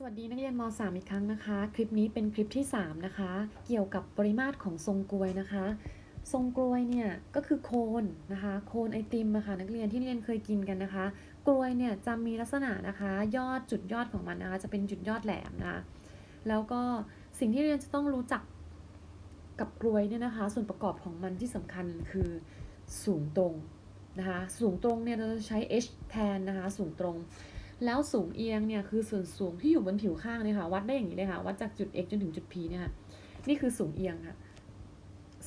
สวัสดีนักเรียนม .3 อีกครั้งนะคะ คลิปนี้เป็นคลิปที่ 3 นะคะ เกี่ยวกับปริมาตรของทรงกลวยนะคะ ทรงกลวยเนี่ยก็คือโคนนะคะ โคนไอติมอะค่ะนักเรียนที่เรียนเคยกินกันนะคะ กลวยเนี่ยจะมีลักษณะนะคะ ยอดจุดยอดของมันนะคะ จะเป็นจุดยอดแหลมนะคะแล้วก็สิ่งที่เรียนจะต้องรู้จักกับกลวยเนี่ยนะคะ ส่วนประกอบของมันที่สำคัญคือสูงตรงนะคะ สูงตรงเนี่ยเราจะใช้ h แทนนะคะ สูงตรง แล้วสูงเอียงเนี่ยคือส่วนสูงที่อยู่บนผิวข้างเนี่ยค่ะ วัดได้อย่างนี้เลยค่ะ วัดจากจุด x จนถึงจุด p เนี่ยค่ะ นี่คือสูงเอียงค่ะ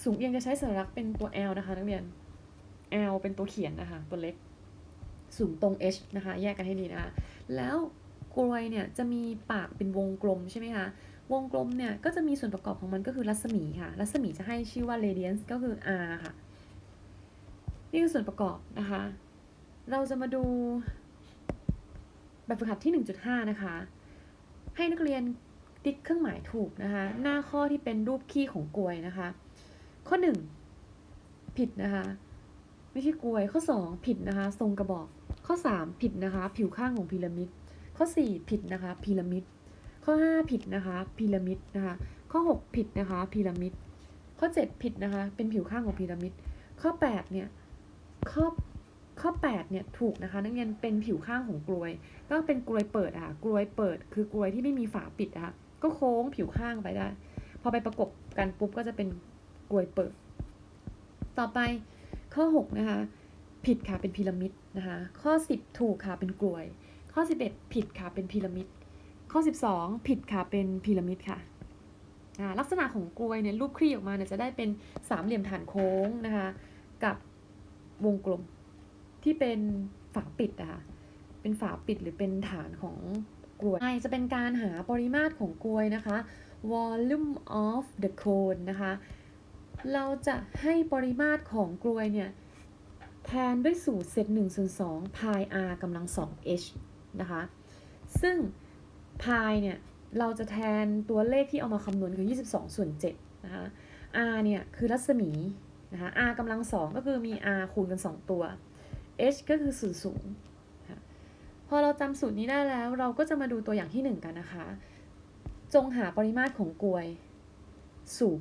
สูงเอียงจะใช้สัญลักษณ์เป็นตัว l นะคะนักเรียน l เป็นตัวเขียนนะคะ ตัวเล็ก สูงตรง h นะคะ แยกกันให้ดีนะคะ แล้วกลวยเนี่ยจะมีปากเป็นวงกลมใช่ไหมคะ วงกลมเนี่ยก็จะมีส่วนประกอบของมันก็คือรัศมีค่ะ รัศมีจะให้ชื่อว่า radiance ก็คือ r ค่ะ นี่คือส่วนประกอบนะคะ เราจะมาดู แบบฝึกหัดที่ 1.5 นะคะ ให้นักเรียนติ๊กเครื่องหมายถูกนะคะ หน้าข้อที่เป็นรูปขี้ของกลวยนะคะ ข้อ 1 ผิดนะคะ ไม่ใช่กลวย ข้อ 2 ผิดนะคะ ทรงกระบอก ข้อ 3 ผิดนะคะ ผิวข้างของพีระมิด ข้อ 4 ผิดนะคะ พีระมิด ข้อ 5 ผิดนะคะ พีระมิดนะคะ ข้อ 6 ผิดนะคะ พีระมิด ข้อ 7 ผิดนะคะ เป็นผิวข้างของพีระมิด ข้อ 8 เนี่ย ข้อ ข้อ8เนี่ยถูกนะคะนักเรียนเป็นผิวข้างของกลวย ก็เป็นกลวยเปิดอะ่ะกลวยเปิด คือกลวยที่ไม่มีฝาปิดอะค่ะก็โค้งผิวข้างไปได้ พอไปประกบกันปุ๊บก็จะเป็นกลวยเปิด ต่อไปข้อ6นะคะผิดค่ะเป็นพีระมิดนะคะข้อ 10 ถูกค่ะเป็นกลวย ข้อ 11 ผิดค่ะเป็นพีระมิด ข้อ 12 ผิดค่ะเป็นพีระมิดค่ะลักษณะของกลวยเนี่ยรูปคลี่ออกมาเนี่ยจะได้เป็นสามเหลี่ยมฐานโค้งนะคะกับวงกลม ที่เป็นฝาปิดอะค่ะเป็นฝาปิดหรือเป็นฐานของกลวยจะเป็นการหาปริมาตรของกลวยนะคะ volume of the cone นะคะ เราจะให้ปริมาตรของกลวยเนี่ย แทนด้วยสูตรเซต1ส่วน2 pi r กำลัง 2 h นะคะ ซึ่ง pi เนี่ย เราจะแทนตัวเลขที่เอามาคำนวณคือ 22 ส่วน7นะคะ r เนี่ย คือรัศมีนะคะ r กำลัง 2 ก็คือมี r คูณกัน 2 ตัว h ก็คือส่วนสูงนะคะพอเราจำสูตรนี้ได้แล้ว เราก็จะมาดูตัวอย่างที่ 1 กันนะคะ จงหาปริมาตรของกลวย สูง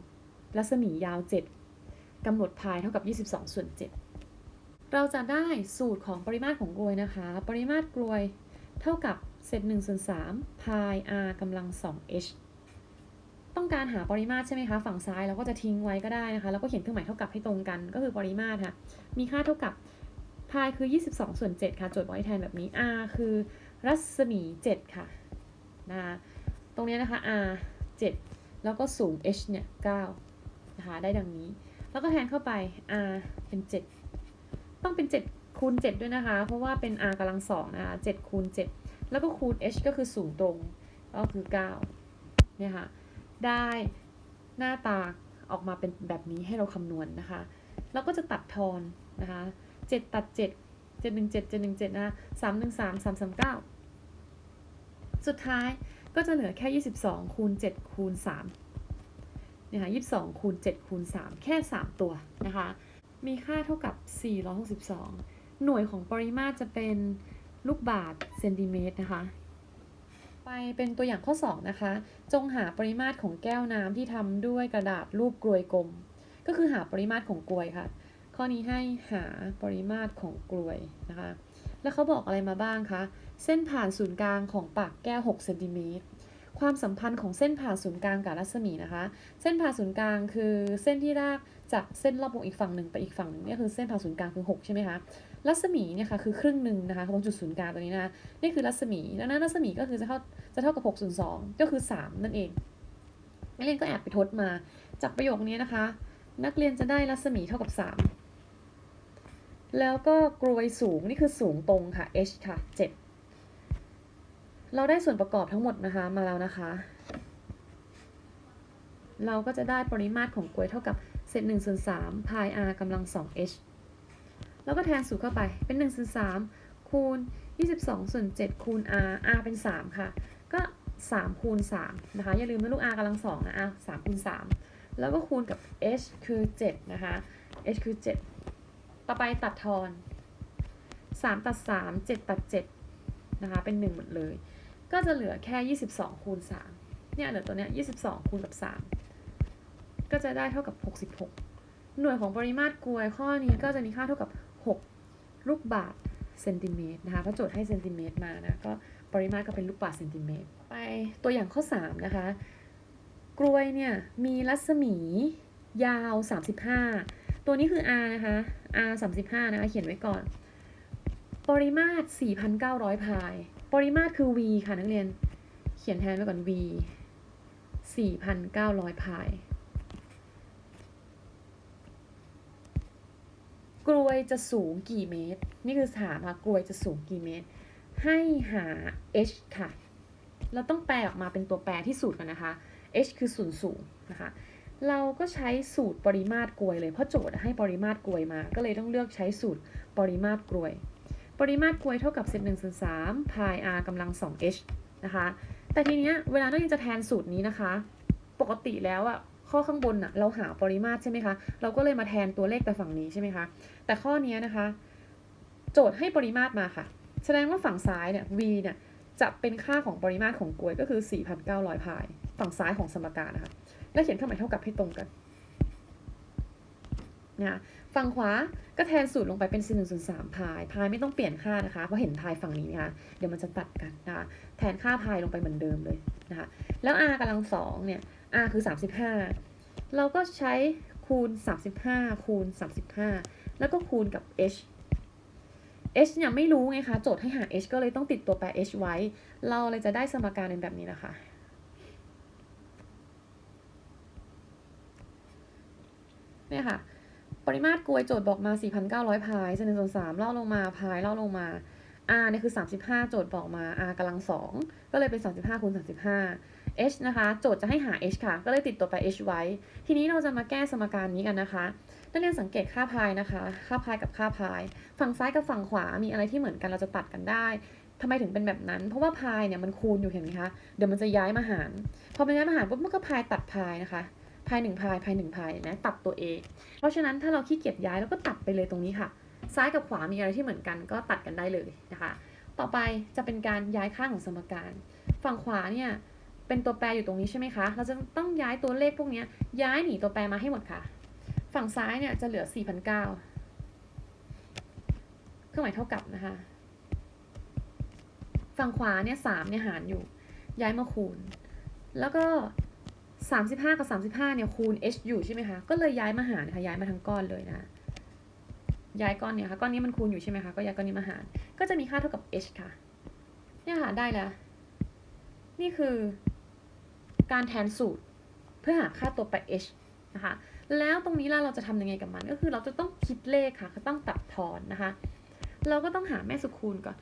9 รัศมียาว 7กำหนดพายเท่ากับ 22 ส่วน 7 เราจะได้สูตรของปริมาตรของกลวยนะคะ ปริมาตรกลวยเท่ากับเศษ1ส่วน3 pi r กำลัง 2 h ต้องการหาปริมาตรใช่ไหมคะ ฝั่งซ้ายเราก็จะทิ้งไว้ก็ได้นะคะ แล้วก็เขียนเครื่องหมายเท่ากับให้ตรงกัน ก็คือปริมาตรค่ะ มีค่าเท่ากับ pi คือ 22 ส่วน 7 ค่ะโจทย์บอกให้แทนแบบนี้ r คือรัศมี 7 ค่ะนะตรงนี้นะคะ r 7 แล้วก็สูง h เนี่ย9นะคะได้ดังนี้ แล้วก็แทนเข้าไป r เป็น 7 ต้องเป็น 7 คูณ 7 ด้วยนะคะ เพราะว่าเป็น r กำลัง2นะคะ7คูณ 7 แล้วก็คูณ h ก็คือสูงตรง ก็คือ 9 เนี่ยค่ะ ได้หน้าตาออกมาเป็นแบบนี้ให้เราคำนวณนะคะเราก็จะตัดทอนนะคะ 7ตัด7 7 1 7 7 1 7นะคะ3 1 3 3 3 9สุดท้ายก็จะเหลือแค่22คูณ7คูณ3เนี่ยค่ะ22คูณ7คูณ3แค่3ตัวนะคะ มีค่าเท่ากับ462หกสิบสองหน่วยของปริมาตรจะเป็นลูกบาศก์เซนติเมตรนะคะไปเป็นตัวอย่างข้อ 2 นะคะ จงหาปริมาตรของแก้วน้ำที่ทำด้วยกระดาษรูปกลวยกลม ก็คือหาปริมาตรของกลวยค่ะ ข้อนี้ให้หาปริมาตรของกลวยนะคะ แล้วเขาบอกอะไรมาบ้างคะ เส้นผ่านศูนย์กลางของปากแก้ว6เซนติเมตร ความสัมพันธ์ของเส้นผ่าศูนย์กลางกับรัศมีนะคะ เส้นผ่าศูนย์กลางคือเส้นที่ลากจากเส้นรอบวงอีกฝั่งหนึ่งไปอีกฝั่งหนึ่งนี่คือเส้นผ่าศูนย์กลางคือ 6 ใช่ไหมคะ รัศมีเนี่ยค่ะคือครึ่งหนึ่งนะคะตรงจุดศูนย์กลางตัวนี้นะคะนี่คือรัศมี ดังนั้นรัศมีก็คือจะเท่าจะเท่ากับ6ส่วน2ก็คือ 3 นั่นเองนักเรียนก็แอบไปทดมา จากประโยคนี้นะคะ นักเรียนจะได้รัศมีเท่ากับ 3 แล้วก็กลวยสูงนี่คือสูงตรงค่ะ h ค่ะ 7 เราได้ส่วนประกอบทั้งหมดนะคะมาแล้วนะคะ เราก็จะได้ปริมาตรของกลวยเท่ากับเศษ1ส่วน3 pi r กำลัง 2h แล้วก็แทนสูตรเข้าไปเป็น1ส่วน3คูณ 22ส่วน7คูณ r r เป็น 3 ค่ะ ก็3คูณ3นะคะ อย่าลืมนะลูก r กำลัง2นะ r 3คูณ3แล้วก็คูณกับ h คือ 7 นะคะ h คือ 7 ต่อไปตัดทอน 3 ตัด 3 7 ตัด 7 นะคะ เป็น 1 หมดเลย ก็จะเหลือแค่ 22 คูณ 3 เนี่ยเหลือตัวเนี้ย22 คูณกับ 3 ก็จะได้เท่ากับ 66 หน่วยของปริมาตรกลวยข้อนี้ก็จะมีค่าเท่ากับ 6 ลูกบาศก์เซนติเมตรนะคะเพราะโจทย์ให้เซนติเมตรมานะ ก็ปริมาตรก็เป็นลูกบาศก์เซนติเมตร ไปตัวอย่างข้อ 3 นะคะ กลวยเนี่ยมีรัศมียาว 35 ตัวนี้คือ r นะคะ r 35 นะคะ เขียนไว้ก่อน ปริมาตร 4,900 พาย ปริมาตรคือ v ค่ะนักเรียน เขียนแทนไว้ก่อน v 4,900 พาย กลวยจะสูงกี่เมตร นี่คือถามค่ะกลวยจะสูงกี่เมตร ให้หา h ค่ะ เราต้องแปลออกมาเป็นตัวแปรที่สูตรกันนะคะ h คือศูนสูงนะคะ เราก็ใช้สูตรปริมาตรกลวยเลยเพราะโจทย์ให้ปริมาตรกลวยมา ก็เลยต้องเลือกใช้สูตรปริมาตรกลวย ปริมาตรกลวยเท่ากับเศษหนึ่งส่วนสามพาย r กำลังสอง h นะคะ แต่ทีเนี้ยเวลานักเรียนจะแทนสูตรนี้นะคะ ปกติแล้วอะข้อข้างบนอะเราหาปริมาตรใช่ไหมคะ เราก็เลยมาแทนตัวเลขแต่ฝั่งนี้ใช่ไหมคะ แต่ข้อนี้นะคะ โจทย์ให้ปริมาตรมาค่ะ แสดงว่าฝั่งซ้ายเนี่ย v เนี่ยจะเป็นค่าของปริมาตรของกลวยก็คือ 4,900พาย ฝั่งซ้ายของสมการนะคะ แล้วเขียนเครื่องหมายเท่ากับให้ตรงกันนะฝั่งขวาก็แทนสูตรลงไปเป็น 4 1ส่วน3พาย พายไม่ต้องเปลี่ยนค่านะคะ เพราะเห็นพายฝั่งนี้นะคะเดี๋ยวมันจะตัดกันนะคะแทนค่าพายลงไปเหมือนเดิมเลยนะคะ แล้ว r กำลังสองเนี่ย r คือ 35 เราก็ใช้คูณ 35 คูณ 35 แล้วก็คูณกับ h h เนี่ยไม่รู้ไงคะ โจทย์ให้หา h ก็เลยต้องติดตัวแปร h ไว้ เราเลยจะได้สมการเป็นแบบนี้นะคะ เนี่ยค่ะ ปริมาตรกลวยโจทย์บอกมา 4,900 พายเศษหนึ่งส่วนสามเล่าลงมา พายเล่าลงมา r เนี่ยคือ 35 โจทย์บอกมา r กำลังสองก็เลยเป็น 35คูณ35 h นะคะ โจทย์จะให้หา h ค่ะ ก็เลยติดตัวแปร h ไว้ ทีนี้เราจะมาแก้สมการนี้กันนะคะนักเรียนสังเกตค่าพายนะคะ ค่าพายกับค่าพาย ฝั่งซ้ายกับฝั่งขวา มีอะไรที่เหมือนกันเราจะตัดกันได้ทำไมถึงเป็นแบบนั้น เพราะว่าพายเนี่ยมันคูณอยู่เห็นไหมคะ เดี๋ยวมันจะย้ายมาหาร พอมันย้ายมาหารปุ๊บมันก็พายตัดพายนะคะ พายหนึ่งพายพายหนึ่งพายนะตัดตัวเองเพราะฉะนั้นถ้าเราขี้เกียจย้ายเราก็ตัดไปเลยตรงนี้ค่ะ ซ้ายกับขวามีอะไรที่เหมือนกันก็ตัดกันได้เลยนะคะ ต่อไปจะเป็นการย้ายค่างของสมการ ฝั่งขวาเนี่ยเป็นตัวแปรอยู่ตรงนี้ใช่ไหมคะ เราจะต้องย้ายตัวเลขพวกนี้ย้ายหนีตัวแปรมาให้หมดค่ะ ฝั่งซ้ายเนี่ยจะเหลือ4,900เครื่องหมายเท่ากับนะคะ ฝั่งขวาเนี่ย3เนี่ยหารอยู่ ย้ายมาคูณ แล้วก็ 35 กับ 35เนี่ยคูณ h อยู่ใช่ไหมคะ ก็เลยย้ายมาหารนะคะย้ายมาทั้งก้อนเลยนะ ย้ายก้อนเนี่ยค่ะก้อนนี้มันคูณอยู่ใช่ไหมคะ ก็ย้ายก้อนนี้มาหาร ก็จะมีค่าเท่ากับ h ค่ะ เนี่ยค่ะได้แล้ว นี่คือการแทนสูตรเพื่อหาค่าตัวแปร h นะคะ แล้วตรงนี้ล่ะเราจะทำยังไงกับมัน ก็คือเราจะต้องคิดเลขค่ะต้องตัดทอนนะคะ เราก็ต้องหาแม่สุคูณก่อน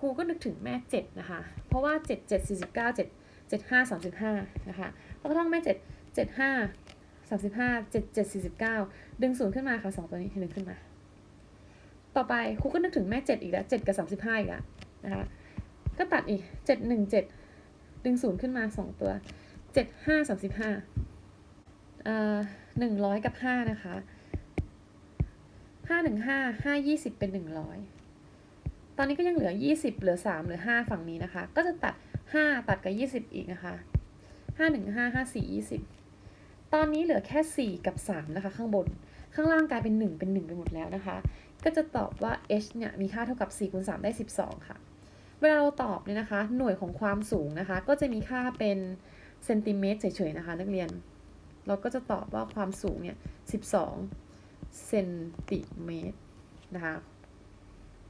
ครูก็นึกถึงแม่ 7 นะคะ เพราะว่า 7 7 49 7 7 5 35นะคะเราก็ต้องแม่ 7 7 5 35 7 7 49 ดึงศูนย์ขึ้นมาค่ะสองตัวนี้ดึงขึ้นมา ต่อไปครูก็นึกถึงแม่ 7 อีกแล้ว 7 กับ 35 อีกแล้วนะคะก็ตัดอีก 7 1 7 ดึงศูนย์ขึ้นมา 2 ตัว 7 5 35เอ่อ100 กับ 5 นะคะ 5 1 5 5 20 เป็น 100 ตอนนี้ก็ยังเหลือ 20 เหลือ 3 เหลือ 5 ฝั่งนี้นะคะ ก็จะตัด 5ตัดกับ20อีกนะคะ5 1 5 5 4 20ตอนนี้เหลือแค่4กับ3นะคะ ข้างบน ข้างล่างกลายเป็น1เป็น1ไปหมดแล้วนะคะ ก็จะตอบว่า h เนี่ยมีค่าเท่ากับ4คูณ3ได้12ค่ะ เวลาเราตอบเนี่ยนะคะ หน่วยของความสูงนะคะ ก็จะมีค่าเป็นเซนติเมตรเฉยๆนะคะ นักเรียน เราก็จะตอบว่าความสูงเนี่ย12เซนติเมตรนะคะ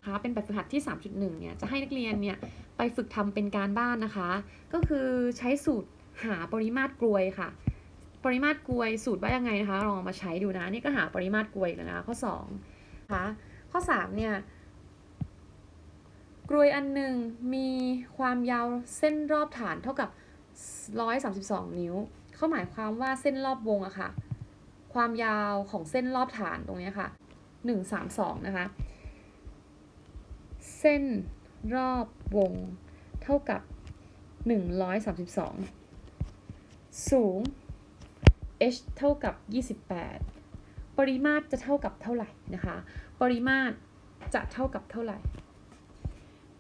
นะคะ เป็นแบบฝึกหัดที่ 3.1 เนี่ย จะให้นักเรียนเนี่ยไปฝึกทำเป็นการบ้านนะคะ ก็คือใช้สูตรหาปริมาตรกลวยค่ะ ปริมาตรกลวยสูตรว่ายังไงนะคะ ลองเอามาใช้ดูนะ นี่ก็หาปริมาตรกลวยแล้วนะข้อ2นะคะ ข้อ3เนี่ยกลวยอันหนึ่งมีความยาวเส้นรอบฐานเท่ากับ 132 นิ้ว เขาหมายความว่าเส้นรอบวงอะค่ะ ความยาวของเส้นรอบฐานตรงนี้ค่ะ 132 นะคะ ส้นรอบวงเท่ากับ 132 สูง h เท่ากับ 28 ปริมาตรจะเท่ากับเท่าไหร่นะคะ ปริมาตรจะเท่ากับเท่าไหร่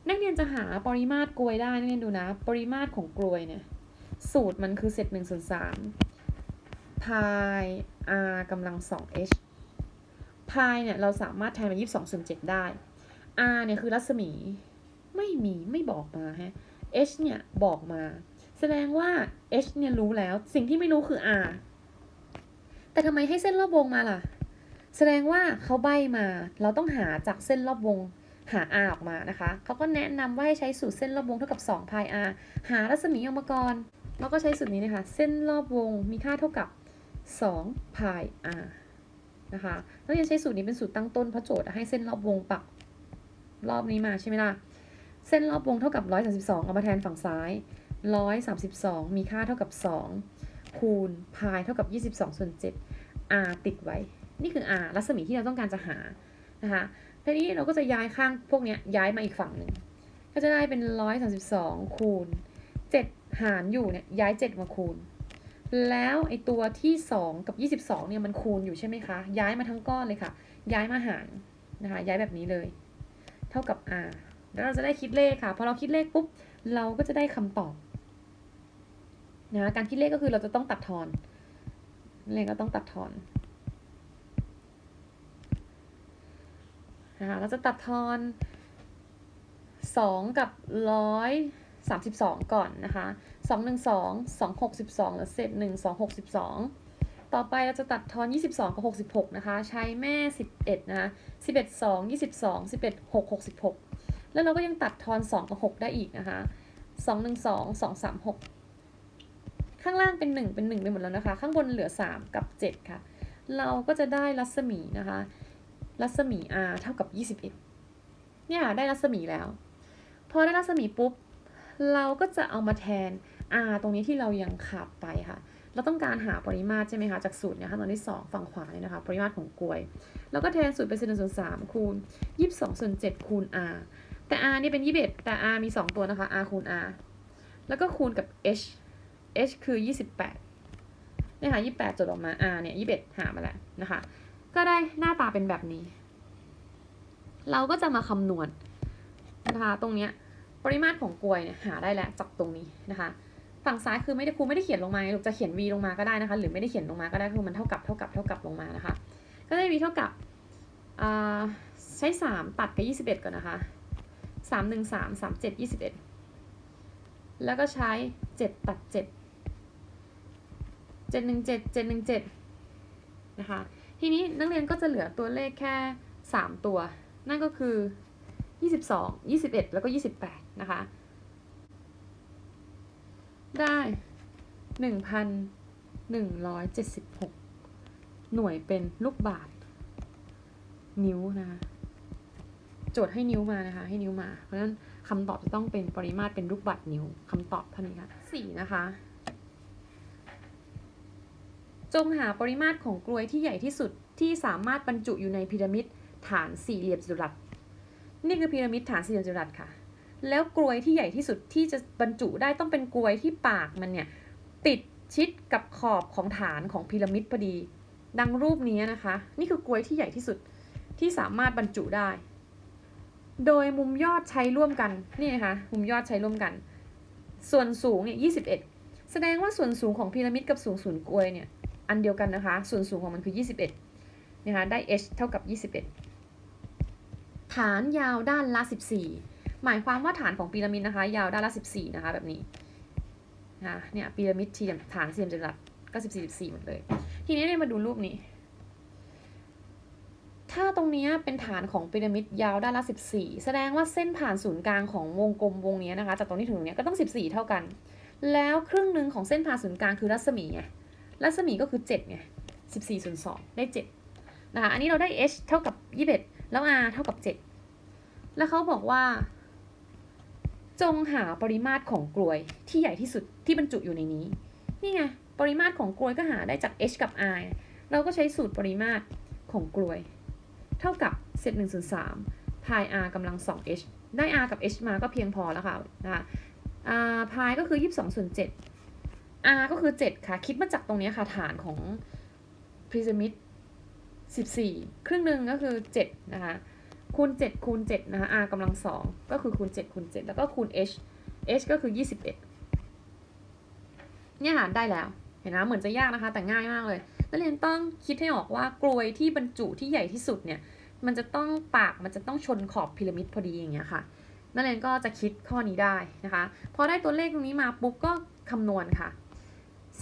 นักเรียนจะหาปริมาตรกลวยได้นักเรียนดูนะ ปริมาตรของกลวยเนี่ย สูตรมันคือเศษหนึ่งส่วนสามพาย r กำลังสอง h พายเนี่ยเราสามารถแทนเป็นยี่สิบสองส่วนเจ็ดได้ r เนี่ยคือรัศมี ไม่มีไม่บอกมาฮะ h เนี่ยบอกมา แสดงว่า h เนี่ยรู้แล้ว สิ่งที่ไม่รู้คือ r แต่ทำไมให้เส้นรอบวงมาล่ะ แสดงว่าเขาใบมา เราต้องหาจากเส้นรอบวงหา r ออกมานะคะ เขาก็แนะนำว่าให้ใช้สูตรเส้นรอบวงเท่ากับ2 pi r หารัศมีออกมาก่อนแล้วก็ใช้สูตรนี้นะคะ เส้นรอบวงมีค่าเท่ากับ2 pi r นะคะแล้วยังใช้สูตรนี้เป็นสูตรตั้งต้นเพราะโจทย์ให้เส้นรอบวงปัก รอบนี้มาใช่ไหมล่ะ เส้นรอบวงเท่ากับ 132 เอามาแทนฝั่งซ้าย 132 มีค่าเท่ากับ 2 คูณ pi เท่ากับ 22 ส่วน 7 r ติดไว้ นี่คือ r รัศมีที่เราต้องการจะหา นะคะทีนี้เราก็จะย้ายข้างพวกนี้ย้ายมาอีกฝั่งหนึ่ง ก็จะได้เป็น 132 คูณ 7 หารอยู่เนี่ยย้าย 7 มาคูณแล้วไอตัวที่ 2 กับ 22เนี่ยมันคูณอยู่ใช่ไหมคะ ย้ายมาทั้งก้อนเลยค่ะ ย้ายมาหารนะคะ ย้ายแบบนี้เลย ท่ากับ r แล้วเราจะได้คิดเลขค่ะพอเราคิดเลขปุ๊บเราก็จะได้คำตอบนะการคิดเลขก็คือเราจะต้องตัดทอนเลขก็ต้องตัดทอนนะคะเราจะตัดทอน 2 กับ 132 ก่อนนะคะ 2 1 2 262แล้วเศษ1 262 ต่อไปเราจะตัดทอน 22 กับ 66 นะคะ ใช้แม่ 11 นะคะ 11 2 22 11 6 66 แล้วเราก็ยังตัดทอน 2 กับ 6 ได้อีกนะคะ 2 1 2 2 3 6 ข้างล่างเป็น 1 เป็น 1 ไปหมดแล้วนะคะ ข้างบนเหลือ 3 กับ 7 ค่ะ เราก็จะได้รัศมีนะคะ รัศมี r เท่ากับ 21 เนี่ยได้รัศมีแล้ว พอได้รัศมีปุ๊บ เราก็จะเอามาแทน r ตรงนี้ที่เรายังขาดไปค่ะ เราต้องการหาปริมาตรใช่ไหมคะ จากสูตรเนี่ยขั้นตอนที่ 2 ฝั่งขวาเนี่ยนะคะ ปริมาตรของกลวย แล้วก็แทนสูตรเป็นเศษหนึ่งส่วนสามคูณ22ส่วน7คูณ r แต่ r นี่เป็น21แต่ r มี 2 ตัวนะคะ r คูณ r แล้วก็คูณกับ h h คือ28เนี่ยค่ะ28จดออกมา r เนี่ย21หามาแล้วนะคะ ก็ได้หน้าตาเป็นแบบนี้ เราก็จะมาคำนวณนะคะตรงเนี้ยปริมาตรของกลวยเนี่ยหาได้แล้วจากตรงนี้นะคะ ฝั่งซ้ายคือไม่ได้ครูไม่ได้เขียนลงมาลูกจะเขียน v ลงมาก็ได้นะคะ หรือไม่ได้เขียนลงมาก็ได้คือมันเท่ากับเท่ากับเท่ากับลงมานะคะ ก็ได้ v เท่ากับใช้ 3 ตัดกับ 21 ก่อนนะคะ 3 1 3 3 7 21 แล้วก็ใช้ 7 ตัด 7 7 1 7 7 1 7นะคะ ทีนี้นักเรียนก็จะเหลือตัวเลขแค่ 3 ตัว นั่นก็คือ 22 21 แล้วก็ 28 นะคะ ได้1,176หน่วยเป็นลูกบาท นิ้วนะคะโจทย์ให้นิ้วมานะคะ ให้นิ้วมา เพราะฉะนั้นคำตอบจะต้องเป็นปริมาตรเป็นลูกบาทนิ้วคำตอบเท่านี้ค่ะสี่นะคะจงหาปริมาตรของกลวยที่ใหญ่ที่สุดที่สามารถบรรจุอยู่ในพีระมิดฐานสี่เหลี่ยมจัตุรัส นี่คือพีระมิดฐานสี่เหลี่ยมจัตุรัสค่ะ แล้วกลวยที่ใหญ่ที่สุดที่จะบรรจุได้ต้องเป็นกลวยที่ปากมันเนี่ยติดชิดกับขอบของฐานของพีระมิดพอดี ดังรูปนี้นะคะ นี่คือกลวยที่ใหญ่ที่สุดที่สามารถบรรจุได้ โดยมุมยอดใช้ร่วมกันนี่นะคะมุมยอดใช้ร่วมกัน ส่วนสูงเนี่ย21แสดงว่าส่วนสูงของพีระมิดกับสูงศูนย์กลวยเนี่ยอันเดียวกันนะคะ ส่วนสูงของมันคือ 21นะคะได้ h เท่ากับ 21 ฐานยาวด้านละ 14 หมายความว่าฐานของพีระมิดนะคะ ยาวด้านละ 14 นะคะ แบบนี้นะเนี่ยพีระมิดทีฐานสี่เหลี่ยมจัตุรัสก็14 14หมดเลย ทีนี้เนี่ยมาดูรูปนี้ ถ้าตรงนี้เป็นฐานของพีระมิดยาวด้านละ 14 แสดงว่าเส้นผ่านศูนย์กลางของวงกลมวงนี้นะคะ จากตรงนี้ถึงตรงนี้ก็ต้อง 14 เท่ากัน แล้วครึ่งหนึ่งของเส้นผ่านศูนย์กลางคือรัศมีไง รัศมีก็คือ7ไง14ส่วน2ได้ 7 นะคะ อันนี้เราได้ h เท่ากับ 21 แล้ว r เท่ากับ 7 แล้วเขาบอกว่า จงหาปริมาตรของกลวยที่ใหญ่ที่สุดที่บรรจุอยู่ในนี้ นี่ไง ปริมาตรของกลวยก็หาได้จาก h กับ r เราก็ใช้สูตรปริมาตรของกลวย เท่ากับเศษ1ส่วน3 pi r กำลัง 2h ได้ r กับ h มาก็เพียงพอแล้วค่ะนะคะ r pi ก็คือ 22ส่วน7 r ก็คือ 7 ค่ะ คิดมาจากตรงนี้ค่ะ ฐานของพีระมิด14 ครึ่งหนึ่งก็คือ 7 นะคะ คูณ7คูณ7นะคะ r กำลัง2ก็คือคูณ7คูณ7แล้วก็คูณ h h ก็คือ 21เนี่ยหารได้แล้วเห็นนะเหมือนจะยากนะคะ แต่ง่ายมากเลยนักเรียนต้องคิดให้ออกว่ากลวยที่บรรจุที่ใหญ่ที่สุดเนี่ยมันจะต้องปากมันจะต้องชนขอบพีระมิดพอดีอย่างเงี้ยค่ะนักเรียนก็จะคิดข้อนี้ได้นะคะพอได้ตัวเลขตรงนี้มาปุ๊บก็คำนวณค่ะ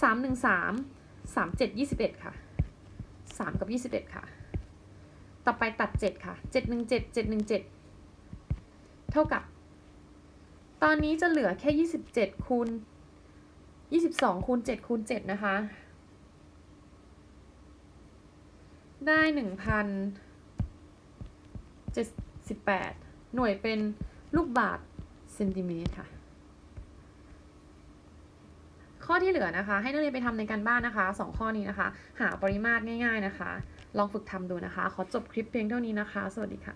3 1 3 3 7 21 ค่ะ 3 กับ 21 ค่ะ ต่อไปตัด 7 ค่ะ 7 1 7 7 1 7 เท่ากับ ตอนนี้จะเหลือแค่ 27คูณ22คูณ7คูณ7นะคะ ได้ 1,078 หน่วยเป็นลูกบาศก์เซนติเมตรค่ะ ข้อที่เหลือนะคะ ให้นักเรียนไปทำในการบ้านนะคะ 2 ข้อนี้นะคะ หาปริมาตรง่าย ๆนะคะ ลองฝึกทำดูนะคะ ขอจบคลิปเพียงเท่านี้นะคะ สวัสดีค่ะ